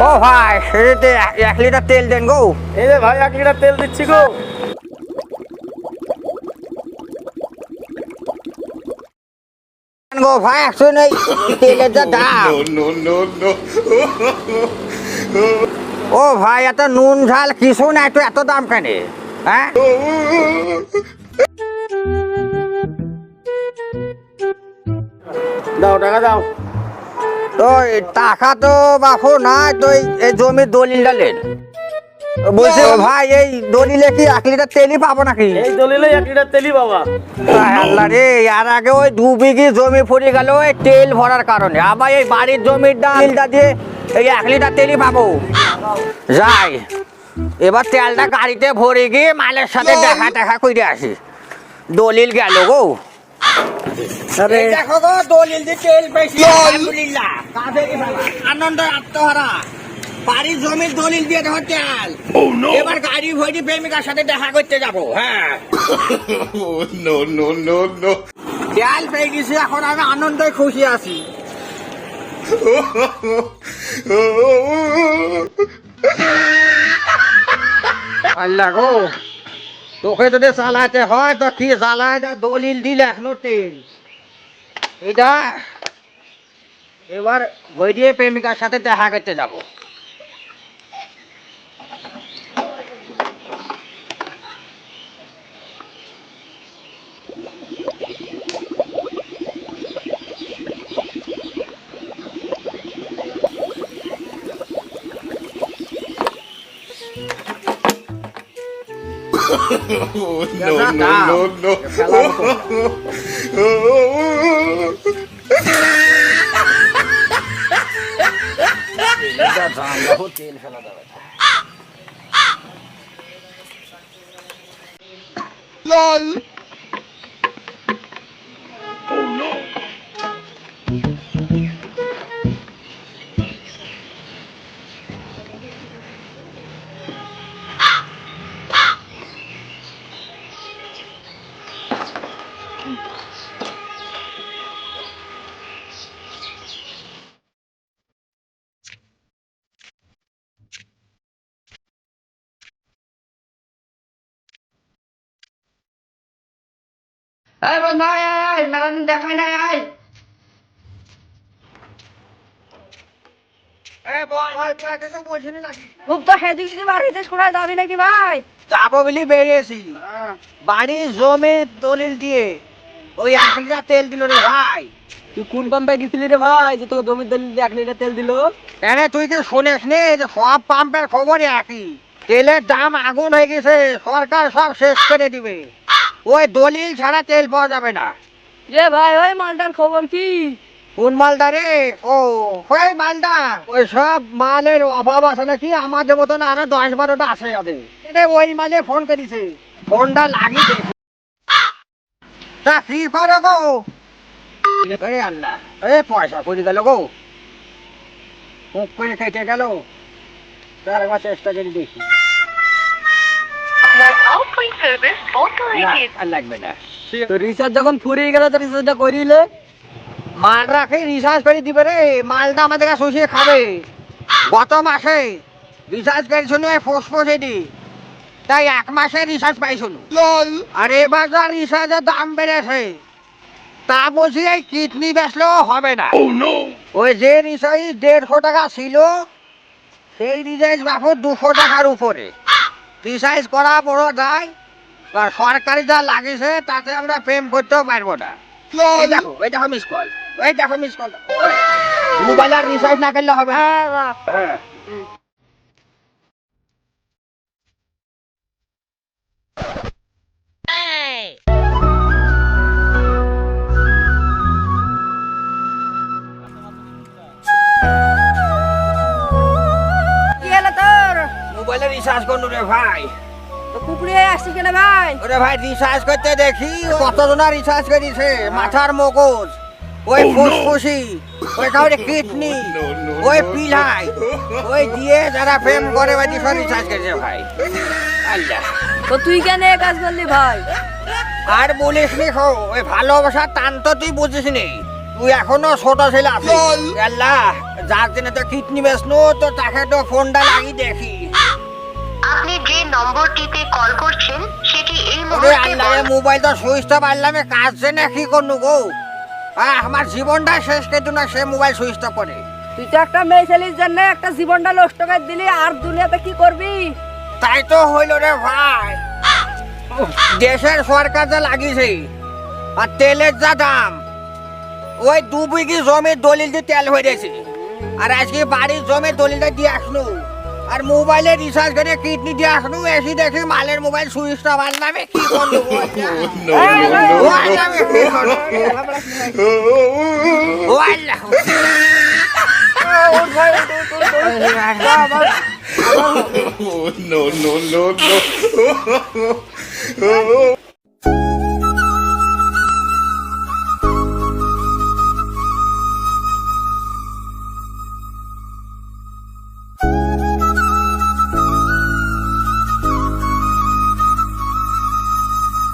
ও ভাই এক লিটার তেল দেন গো। এই যে ভাই এক লিটার তেল দিচ্ছি গো। গো ভাই একশো নেই তেলের যা দাম. ও ভাই এত নুন ঝাল কিছু না একটু এত দাম কেন? হ্যাঁ? দাও টাকা দাও। তো টাকা তো বাপু নাই তো এই- জমির দলিল ডালেন বলছে ভাই এই দলিলে কি এক লিটার তেলই পাবো নাকি? এই দলিলে এক লিটার তেলই বাবা আল্লাহ রে আর আগে ওই দু বিঘি জমি ফুরিয়ে গেল ওই তেল ভরার কারণে। আবার এই বাড়ির জমির ডালটা দিয়ে এই এক লিটার তেলই পাবো। যাই এবার তেলটা গাড়িতে ভরে গিয়ে মালের সাথে দেখা দেখা করে আসি। দলিল গেল গো। আরে দেখো গো দলিল দিয়ে তেল পেয়েছি আলহামদুলিল্লাহ। কাবেরি বাবা আনন্দ আত্মহারা। বাড়ির জমির দলিল দিয়ে দেখো তেল। এবার গাড়ি ভরি প্রেমিকার সাথে দেখা করতে যাব হ্যাঁ। Oh. তেল পেয়ে গেছি এখন আমি আনন্দে খুশি আছি। আল্লাহ গো তোকে যদি চালাতে হয় তো কি চালায় দলিল দিলে এখনও তেল। এটা এবার বৈরিয়ে প্রেমিকার সাথে দেখা করতে যাব। No, no, no, no. তেল ফেলা যাবে এই বন্ধু আয় আয় আয় মেলাদিন দেখাই নাই আয়। এ বল ভাই তুই কিছু বলছিলি নাকি? খুব তো সেদিক বাড়িতে শোনা যাবি নাকি ভাই? যাব বলি বেরিয়েছি। বাড়ির জমি দলিল দিয়ে। ওই এক লিটার তেল দিল রে ভাই। তুই কোন পাম্পে গেছিলি রে ভাই যে তোকে জমির দলিল দিয়ে এক লিটার তেল দিল? কেন তুই কি শুনিস নি যে সব পাম্পের খবরই একই? তেলের দাম আগুন হয়ে গেছে সরকার সব শেষ করে দিবে। ওই দলিল ছাড়া তেল পাওয়া যাবে না। যে ভাই ওই মালটার খবর কি? কোন মালদা রে? ও ওই মালদা ওই সব মালের অভাব আছে নাকি? আমাদের মতন আরও দশ বারোটা আছে ওদের। এরে ওই মালে ফোন করেছে। ফোনটা লাগিয়ে তা ফ্রি করো গো? আরে আল্লাহ এ পয়সা করে গেল গো? মুখ করে কেটে গেল। তার একবার চেষ্টা করে দেখি। লাগবে না। তো রিচার্জ যখন ফুরিয়ে গেল তো রিচার্জটা করিলে? রিচার্জ করে দিবে রে। মালটা আমাদের কাছে শুষিয়ে খাবে। গত মাসে রিচার্জ করেছিল ফোস ফোসে দি তাই এক মাসে রিচার্জ পাইছিল আর এবার যা রিচার্জের দাম বেড়েছে তা বলছি এই কিডনি বেচলেও হবে না। ওই যে রিচার্জ দেড়শো টাকা ছিল সেই রিচার্জ বাপু দুশো টাকার উপরে। রিচার্জ করা বড় দায় আর সরকারি যা লাগিছে তাতে আমরা প্রেম করতেও পারব না। এই দেখো এই দেখো মিস কল এই দেখো মিস কল মোবাইল আর রিচার্জ না করলে হবে। হ্যাঁ। মোবাইলে রিচার্জ রে ভাই। তো কুকুরে আসছিস কেন ভাই? ওরে ভাই রিচার্জ করতে দেখি কতজনা রিচার্জ করেছে? মাথার মগজ ওই ফুসফুসি ওই কাউরে কিডনি ওই পিলাই ওই দিয়ে যারা প্রেম করে দিয়ে রিচার্জ করেছে ভাই। আল্লাহ। তো তুই কেন এ কাজ করলি ভাই? আর বলিস নি খো ওই ভালোবাসার টান তো তুই বুঝিস নি। তুই এখনও ছোট ছেলে আছিস আল্লাহ যার জন্য তো কিডনি বেসনো তো তাকে তো ফোনটা লাগি দেখি। আপনি যে নম্বরটিতে কল করছেন সেটি এই মুহূর্তে আল্লাহ বন্ধ। মোবাইল তো সুইচটা পারলাম কাজ না কি করনু গো? আমার জীবনটা শেষ কিন্তু না সে মোবাইল সুইচটা করে। তুই তো একটা মেয়ে ছেলির জন্য একটা জীবনটা নষ্ট করে দিলি আর দুনিয়াতে কি করবি? তাই তো হইল রে ভাই। দেশের সরকার যা লাগিয়েছে আর তেলের যা দাম ওই দু বিঘি জমির দলিল দিয়ে তেল হয়ে গেছে আর আজকে বাড়ির জমির দলিলটা দিয়ে আসনু আর মোবাইলে রিচার্জ করে কিডনি দিয়ে আসনু এসি দেখি মালের মোবাইল সুইচটা বাদ নামে কি করব no, no, ও আল্লাহ, আমি কি করব? ও আল্লাহ। no, no, no, no, no.